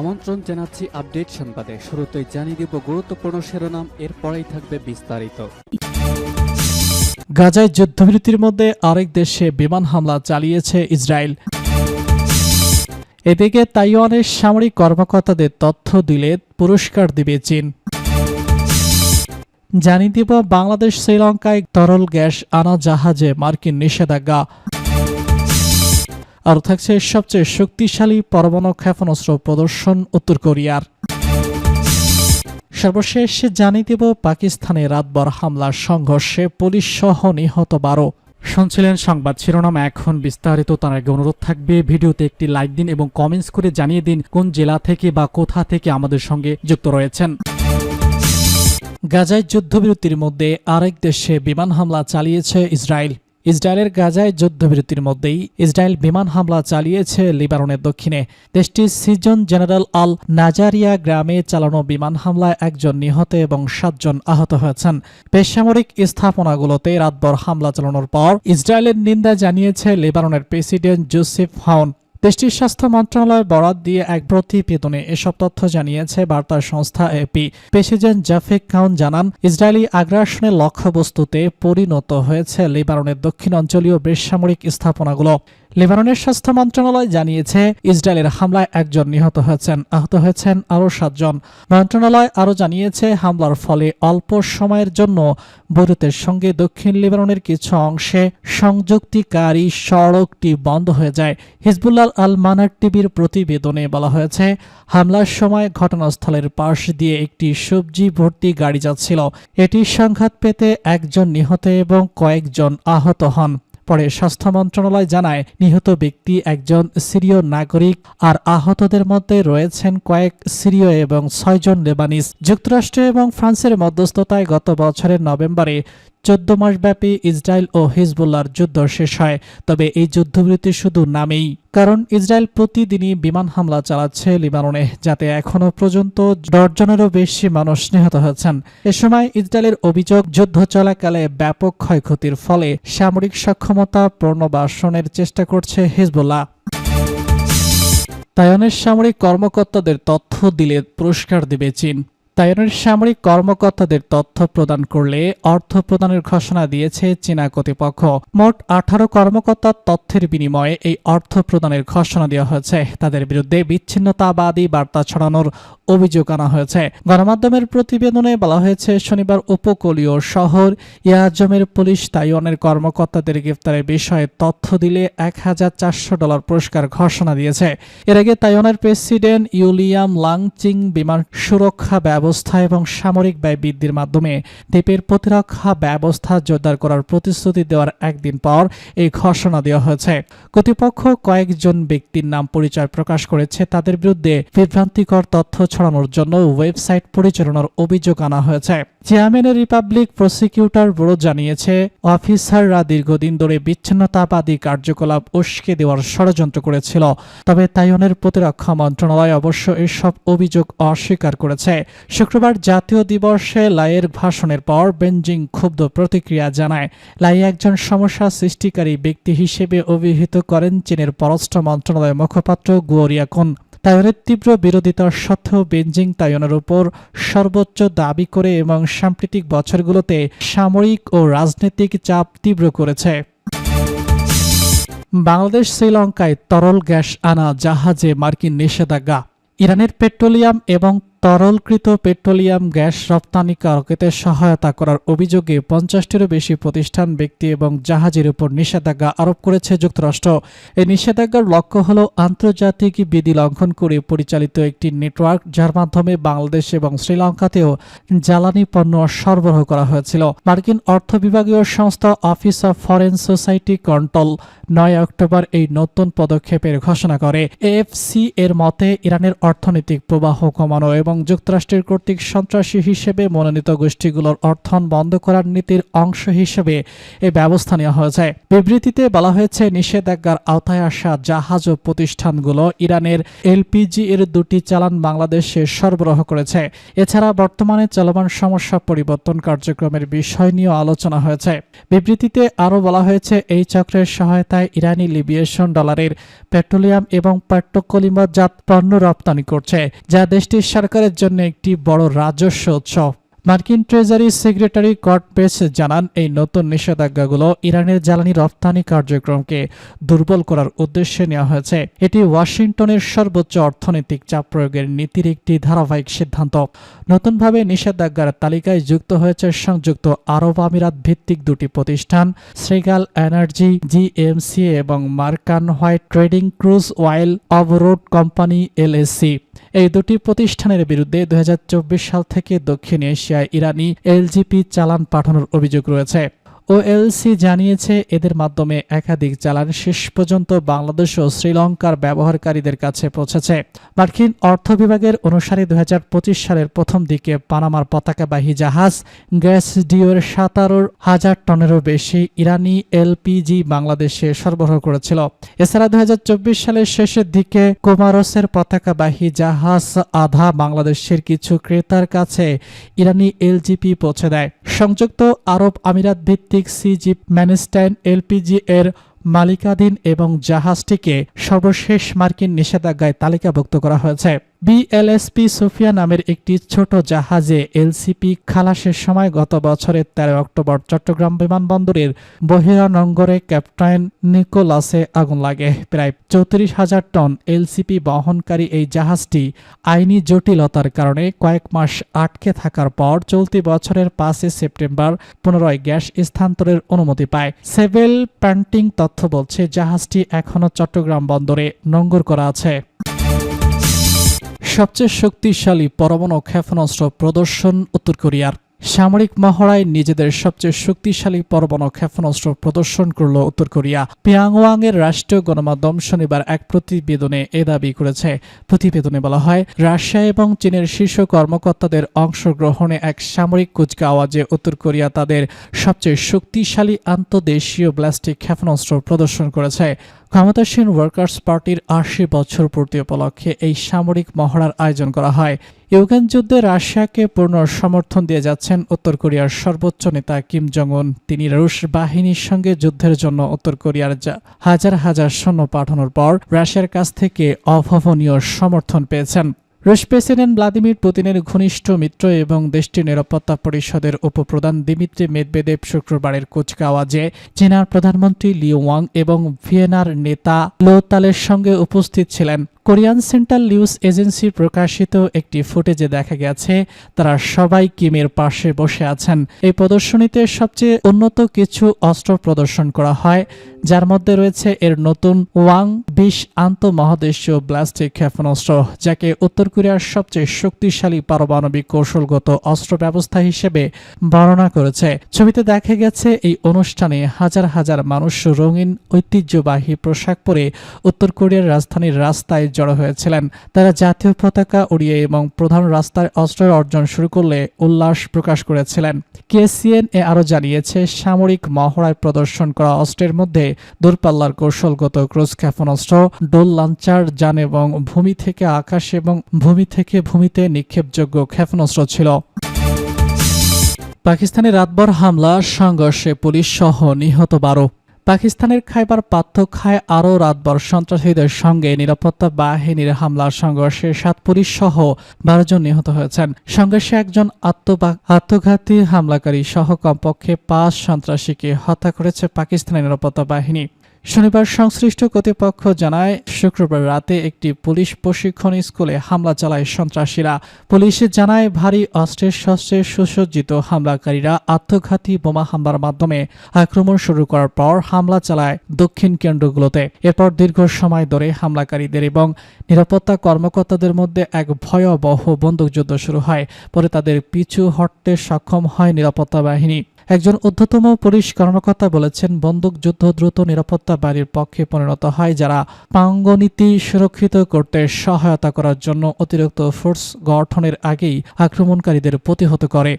আমন্ত্রণ জানাচ্ছি আপডেট সংবাদে। শুরুতেই জানিয়ে দিব গুরুত্বপূর্ণ শিরোনাম, এরপরেই থাকবে বিস্তারিত। গাজায় যুদ্ধবিরতির মধ্যে আরেক দেশে বিমান হামলা চালিয়েছে ইসরায়েল। এদিকে তাইওয়ানের সামরিক কর্মকর্তাদের তথ্য দিলে পুরস্কার দিবে চীন। জানিয়ে দিব বাংলাদেশ, শ্রীলঙ্কায় তরল গ্যাস আনা জাহাজে মার্কিন নিষেধাজ্ঞা। আর থাকছে সবচেয়ে শক্তিশালী পরমাণু ক্ষেপণাস্ত্র প্রদর্শন উত্তর কোরিয়ার। সর্বশেষ জানিয়ে দেব পাকিস্তানে রাতভর হামলার সংঘর্ষে পুলিশ সহ নিহত বারো। শুনছিলেন সংবাদ শিরোনাম। এখন বিস্তারিত তার আগে অনুরোধ থাকবে ভিডিওতে একটি লাইক দিন এবং কমেন্টস করে জানিয়ে দিন কোন জেলা থেকে বা কোথা থেকে আমাদের সঙ্গে যুক্ত রয়েছেন। গাজায় যুদ্ধবিরতির মধ্যে আরেক দেশে বিমান হামলা চালিয়েছে ইসরায়েল। ইসরায়েলের গাজায় যুদ্ধবিরতির মধ্যেই ইসরায়েল বিমান হামলা চালিয়েছে লিবাননের দক্ষিণে। দেশটির সিজন জেনারেল আল নাজারিয়া গ্রামে চালানো বিমান হামলায় একজন নিহত এবং সাতজন আহত হয়েছেন। বেসামরিক স্থাপনাগুলোতে রাতভর হামলা চালানোর পর ইসরায়েলের নিন্দা জানিয়েছে লেবাননের প্রেসিডেন্ট জোসেফ হাউন দেশটির স্বাস্থ্য মন্ত্রণালয় বরাদ দিয়ে এক প্রতিবেদনে এসব তথ্য জানিয়েছে বার্তা সংস্থা এপি প্রেসিডেন্ট জাফেক কাউন জানান, ইসরায়েলি আগ্রাসনের লক্ষ্যবস্তুতে পরিণত হয়েছে লেবাননের দক্ষিণ অঞ্চলীয় বেসামরিক স্থাপনাগুলো। লেবাননের স্বাস্থ্য মন্ত্রণালয় জানিয়েছে, ইসরায়েলের হামলায় একজন নিহত হয়েছেন, আহত হয়েছেন আরও সাতজন। মন্ত্রণালয় আরও জানিয়েছে, হামলার ফলে অল্প সময়ের জন্য বৈরুতের সঙ্গে দক্ষিণ লেবাননের কিছু অংশে সংযুক্তিকারী সড়কটি বন্ধ হয়ে যায়। হিজবুল্লাহ আল মানার টিভির প্রতিবেদনে বলা হয়েছে, হামলার সময় ঘটনাস্থলের পাশ দিয়ে একটি সবজি ভর্তি গাড়ি যাচ্ছিল। এটি সংঘাত পেতে একজন নিহত এবং কয়েকজন আহত হন। পরে স্বাস্থ্য মন্ত্রণালয় জানায়, নিহত ব্যক্তি একজন সিরীয় নাগরিক আর আহতদের মধ্যে রয়েছেন কয়েক সিরীয় এবং ছয়জন লেবানিস যুক্তরাষ্ট্র এবং ফ্রান্সের মধ্যস্থতায় গত বছরের নভেম্বরে চোদ্দ মাসব্যাপী ইসরায়েল ও হিজবুল্লার যুদ্ধ শেষ হয়, তবে এই যুদ্ধবিরতি শুধু নামেই। কারণ ইসরায়েল প্রতিদিনই বিমান হামলা চালাচ্ছে লিবাননে, যাতে এখনও পর্যন্ত দশজনেরও বেশি মানুষ নিহত হয়েছেন। এ সময় ইসরায়েলের অভিযোগ, যুদ্ধ চলাকালে ব্যাপক ক্ষয়ক্ষতির ফলে সামরিক সক্ষমতা পুনর্বাসনের চেষ্টা করছে হিজবুল্লাহ। তাইওয়ানের সামরিক কর্মকর্তাদের তথ্য দিলে পুরস্কার দেবে চীন। তাইওয়ানের সামরিক কর্মকর্তাদের তথ্য প্রদান করলে অর্থ প্রদানের ঘোষণা দিয়েছে চীনা কর্তৃপক্ষ। মোট আঠারো কর্মকর্তার তথ্যের বিনিময়ে এই অর্থ প্রদানের ঘোষণা দেওয়া হয়েছে। তাদের বিরুদ্ধে বিচ্ছিন্নতাবাদী বার্তা ছড়ানোর অভিযোগ আনা হয়েছে। গণমাধ্যমের প্রতিবেদনে বলা হয়েছে, শনিবার উপকূলীয় শহর ইয়াজমের পুলিশ তাইওয়ানের কর্মকর্তাদের গ্রেফতারের বিষয়ে তথ্য দিলে এক হাজার চারশো ডলার পুরস্কার ঘোষণা দিয়েছে। এর আগে তাইওয়ানের প্রেসিডেন্ট ইউলিয়াম লাংচিং বিমান সুরক্ষা ব্যবস্থা এবং সামরিক ব্যয় বৃদ্ধির মাধ্যমে দ্বীপের প্রতিরক্ষা ব্যবস্থা জোরদার করার প্রতিশ্রুতি দেওয়ার একদিন পর এই ঘোষণা দেওয়া হয়েছে। কর্তৃপক্ষ কয়েকজন ব্যক্তির নাম পরিচয় প্রকাশ করেছে। তাদের বিরুদ্ধে বিভ্রান্তিকর তথ্য ছড়ানোর জন্য ওয়েবসাইট পরিচালনার অভিযোগ আনা হয়েছে। চেয়ারম্যানের রিপাবলিক প্রসিকিউটর ব্যুরো জানিয়েছে, অফিসাররা দীর্ঘদিন ধরে বিচ্ছিন্নতাবাদী কার্যকলাপ উস্কে দেওয়ার ষড়যন্ত্র করেছিল, তবে তাইওয়ানের প্রতিরক্ষা মন্ত্রণালয় অবশ্য এসব অভিযোগ অস্বীকার করেছে। শুক্রবার জাতীয় দিবসে লাইয়ের ভাষণের পর বেঞ্জিং ক্ষুব্ধ প্রতিক্রিয়া জানায়। লাই একজন সমস্যা সৃষ্টিকারী ব্যক্তি হিসেবে অভিহিত করেন চীনের পররাষ্ট্র মন্ত্রণালয়ের মুখপাত্র গুয়ারিয়াকুন তাইওয়ানের তীব্র বিরোধিতার সত্ত্বেও বেঞ্জিং তাইওয়ানের উপর সর্বোচ্চ দাবি করে এবং সাম্প্রতিক বছরগুলোতে সামরিক ও রাজনৈতিক চাপ তীব্র করেছে। বাংলাদেশ শ্রীলঙ্কায় তরল গ্যাস আনা জাহাজে মার্কিন নিষেধাজ্ঞা। ইরানের পেট্রোলিয়াম এবং তরলকৃত পেট্রোলিয়াম গ্যাস রপ্তানিকারকতে সহায়তা করার অভিযোগে পঞ্চাশটিরও বেশি প্রতিষ্ঠান, ব্যক্তি এবং জাহাজের উপর নিষেধাজ্ঞা আরোপ করেছে যুক্তরাষ্ট্র। এই নিষেধাজ্ঞার লক্ষ্য হল আন্তর্জাতিক বিধি লঙ্ঘন করে পরিচালিত একটি নেটওয়ার্ক, যার মাধ্যমে বাংলাদেশ এবং শ্রীলঙ্কাতেও জ্বালানি পণ্য সরবরাহ করা হয়েছিল। মার্কিন অর্থ বিভাগীয় সংস্থা office of foreign society control নয় অক্টোবর এই নতুন পদক্ষেপের ঘোষণা করে। এএফসি এর মতে, ইরানের অর্থনৈতিক প্রবাহ কমানো এবং এবং যুক্তরাষ্ট্রের কর্তৃক সন্ত্রাসী হিসেবে মনোনীত গোষ্ঠীগুলোর অর্থন বন্ধ করার নীতির অংশ হিসেবে এই ব্যবস্থা নেওয়া হয়েছে। বিবৃতিতে বলা হয়েছে, নিষেধাজ্ঞার আওতায় আসা জাহাজ ও প্রতিষ্ঠানগুলো ইরানের এলপিজি এর দুটি চালান বাংলাদেশে সরবরাহ করেছে। এছাড়া বর্তমানে চলমান সমস্যা পরিবর্তন কার্যক্রমের বিষয় নিয়েও আলোচনা হয়েছে। বিবৃতিতে আরও বলা হয়েছে, এই চক্রের সহায়তায় ইরানি লিবিয়েশন ডলারের পেট্রোলিয়াম এবং পেট্রোকলিমাজাত পণ্য রপ্তানি করছে, যা দেশটির সরকারের জন্য একটি বড় রাজস্ব উৎস মার্কিন ট্রেজারি সেক্রেটারি কট পেস জানান, এই নতুন নিষেধাজ্ঞাগুলো ইরানের জ্বালানি রপ্তানি কার্যক্রমকে দুর্বল করার উদ্দেশ্যে নেওয়া হয়েছে। এটি ওয়াশিংটনের সর্বোচ্চ অর্থনৈতিক চাপ প্রয়োগের নীতির একটি ধারাবাহিক সিদ্ধান্ত। নতুনভাবে নিষেধাজ্ঞার তালিকায় যুক্ত হয়েছে সংযুক্ত আরব আমিরাত ভিত্তিক দুটি প্রতিষ্ঠান, শ্রীগাল এনার্জি, জিএমসি এবং মার্কান white trading crude oil abroad company LSC. এই দুটি প্রতিষ্ঠানের বিরুদ্ধে দু হাজার চব্বিশ সাল থেকে দক্ষিণ এশিয়ায় ইরানি এলজিপি চালান পাঠানোর অভিযোগ রয়েছে। ওএলসি জানিয়েছে, এদের মাধ্যমে একাধিক চালান শেষ পর্যন্ত বাংলাদেশ ও শ্রীলঙ্কার ব্যবহারকারীদের কাছে পৌঁছেছে। মার্কিন অর্থ বিভাগের অনুসারে দুই সালের প্রথম দিকে পানামার পতাকাবাহী জাহাজ গ্যাস ডিওর সাতারো হাজার টনেরও বেশি ইরানি এলপিজি বাংলাদেশে সরবরাহ করেছিল। এছাড়া দুই হাজার চব্বিশ সালের শেষের দিকে কোমারসের পতাকাবাহী জাহাজ আধা বাংলাদেশের কিছু ক্রেতার কাছে ইরানি এলজিপি পৌঁছে দেয়। সংযুক্ত আরব আমিরাত সিজিপ ম্যানেস্টাইন এলপিজি এর মালিকাধীন এবং জাহাজটিকে সর্বশেষ মার্কিন নিষেধাজ্ঞায় তালিকাভুক্ত করা হয়েছে। বিএলএসপি সোফিয়া নামের একটি ছোট জাহাজে এলসিপি খালাসের সময় গত বছরের তেরো অক্টোবর চট্টগ্রাম বিমানবন্দরের বহিরানঙ্গরে ক্যাপ্টেন নিকোলাসে আগুন লাগে। প্রায় চৌত্রিশ হাজার টন এলসিপি বহনকারী এই জাহাজটি আইনি জটিলতার কারণে কয়েক মাস আটকে থাকার পর চলতি বছরের পাঁচই সেপ্টেম্বর পুনরায় গ্যাস স্থানান্তরের অনুমতি পায়। সেভেল প্যান্টিং তথ্য বলছে, জাহাজটি এখনও চট্টগ্রাম বন্দরে নঙ্গর করা আছে। সবচেয়ে শক্তিশালী পরমাণু ক্ষেপণাস্ত্র প্রদর্শন উত্তর কোরিয়ার। সামরিক মহড়ায় নিজেদের সবচেয়ে শক্তিশালী পরমাণু ক্ষেপণাস্ত্র প্রদর্শন করল উত্তর কোরিয়া। পিয়াংওয়াং এর রাষ্ট্রীয় গণমাধ্যম শনিবার এক প্রতিবেদনে এ দাবি করেছে। প্রতিবেদনে বলা হয়, রাশিয়া এবং চীনের শীর্ষ কর্মকর্তাদের অংশগ্রহণে এক সামরিক কুচকাওয়াজে উত্তর কোরিয়া তাদের সবচেয়ে শক্তিশালী আন্তদেশীয় ব্লাস্টিক ক্ষেপণাস্ত্র প্রদর্শন করেছে। ক্ষমতাসীন ওয়ার্কার্স পার্টির আশি বছর পূর্তি উপলক্ষে এই সামরিক মহড়ার আয়োজন করা হয়। ইউক্রেন যুদ্ধে রাশিয়াকে পূর্ণ সমর্থন দিয়ে যাচ্ছেন উত্তর কোরিয়ার সর্বোচ্চ নেতা কিম জং উন তিনি রুশ বাহিনীর সঙ্গে যুদ্ধের জন্য উত্তর কোরিয়ার হাজার হাজার সৈন্য পাঠানোর পর রাশিয়ার কাছ থেকে অভাবনীয় সমর্থন পেয়েছেন। রুশ প্রেসিডেন্ট ভ্লাদিমির পুতিনের ঘনিষ্ঠ মিত্র এবং দেশটির নিরাপত্তা পরিষদের উপপ্রধান দিমিত্রি মেদবেদেব শুক্রবারের কুচকাওয়াজে চীনার প্রধানমন্ত্রী লিওয়াং এবং ভিয়েনার নেতা লোতালের সঙ্গে উপস্থিত ছিলেন। কোরিয়ান সেন্ট্রাল নিউজ এজেন্সি প্রকাশিত একটি ফুটেজে দেখা গেছে, তারা সবাই কিমের পাশে বসে আছেন। এই প্রদর্শনীতে সবচেয়ে উন্নত কিছু অস্ত্র প্রদর্শন করা হয়, যার মধ্যে রয়েছে এর নতুন ওয়াং বিশ আন্তঃমহাদেশীয় ব্লাস্টিক ক্ষেপণাস্ত্র, যাকে উত্তর কোরিয়ার সবচেয়ে শক্তিশালী পারমাণবিক কৌশলগত অস্ত্র ব্যবস্থা হিসেবে বর্ণনা করেছে। ছবিতে দেখা গেছে, এই অনুষ্ঠানে হাজার হাজার মানুষ রঙিন ঐতিহ্যবাহী পোশাক পরে উত্তর কোরিয়ার রাজধানীর রাস্তায় জড়ো হয়েছিলেন। তারা জাতীয় পতাকা উড়িয়ে এবং প্রধান রাস্তায় অস্ত্র অর্জন শুরু করলে উল্লাস প্রকাশ করেছিলেন। কেসিএন এ আরও জানিয়েছে, সামরিক মহড়ায় প্রদর্শন করা অস্ত্রের মধ্যে দূরপাল্লার কৌশলগত ক্রুজ ক্ষেপণাস্ত্র ডোল লাঞ্চার, যান এবং ভূমি থেকে আকাশ এবং ভূমি থেকে ভূমিতে নিক্ষেপযোগ্য ক্ষেপণাস্ত্র ছিল। পাকিস্তানের রাতভর হামলা, সংঘর্ষে পুলিশ সহ নিহত বারো। পাকিস্তানের খাইবার পাত্রখায় আরও রাতভর সন্ত্রাসীদের সঙ্গে। নিরাপত্তা বাহিনীর হামলার সংঘর্ষে সাত পুলিশ সহ বারো জন নিহত হয়েছেন। সংঘর্ষে একজন আত্মঘাতী হামলাকারী সহ কমপক্ষে পাঁচ সন্ত্রাসীকে হত্যা করেছে পাকিস্তানের নিরাপত্তা বাহিনী। শনিবার সংশ্লিষ্ট কর্তৃপক্ষ জানায়, শুক্রবার রাতে একটি পুলিশ প্রশিক্ষণ স্কুলে হামলা চালায় সন্ত্রাসীরা। পুলিশ জানায়, ভারী অস্ত্রের শস্ত্রে সুসজ্জিত হামলাকারীরা আত্মঘাতী বোমা হামলার মাধ্যমে আক্রমণ শুরু করার পর হামলা চালায় দক্ষিণ কেন্দ্রগুলোতে। এরপর দীর্ঘ সময় ধরে হামলাকারীদের এবং নিরাপত্তা কর্মকর্তাদের মধ্যে এক ভয়াবহ বন্দুকযুদ্ধ শুরু হয়। পরে তাদের পিছু হটতে সক্ষম হয় নিরাপত্তা বাহিনী। একজন ঊর্ধ্বতম পুলিশ কর্মকর্তা বলেছেন বন্দুকযুদ্ধ দ্রুত নিরাপত্তা বাড়ির পক্ষে পরিণত হয়, যারা পাঙ্গনীতি সুরক্ষিত করতে সহায়তা করার জন্য অতিরিক্ত ফোর্স গঠনের আগেই আক্রমণকারীদের প্রতিহত করে।